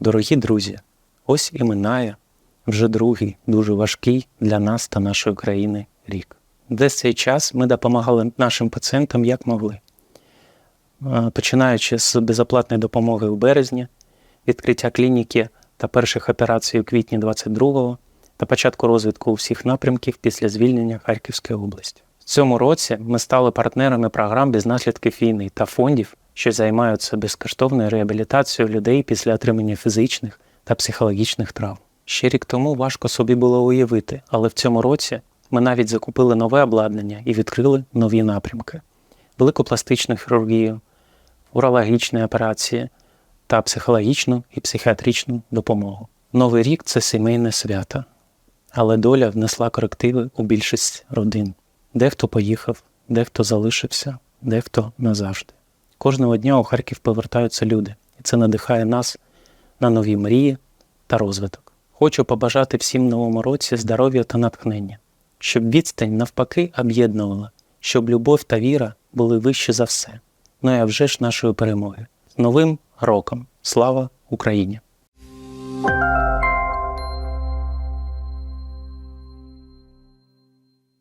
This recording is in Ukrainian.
Дорогі друзі, ось і минає вже другий, дуже важкий для нас та нашої країни рік. Весь цей час ми допомагали нашим пацієнтам як могли. Починаючи з безоплатної допомоги у березні, відкриття клініки та перших операцій у квітні 22-го та початку розвитку у всіх напрямків після звільнення Харківської області. В цьому році ми стали партнерами програм без наслідків війни та фондів, що займаються безкоштовною реабілітацією людей після отримання фізичних та психологічних травм. Ще рік тому важко собі було уявити, але в цьому році ми навіть закупили нове обладнання і відкрили нові напрямки: великопластичну хірургію, урологічні операції та психологічну і психіатричну допомогу. Новий рік це сімейне свято, але доля внесла корективи у більшість родин. Дехто поїхав, дехто залишився, дехто назавжди. Кожного дня у Харків повертаються люди, і це надихає нас на нові мрії та розвиток. Хочу побажати всім новому році здоров'я та натхнення, щоб відстань навпаки об'єднувала, щоб любов та віра були вищі за все. Ну а вже ж нашої перемоги. З Новим роком! Слава Україні!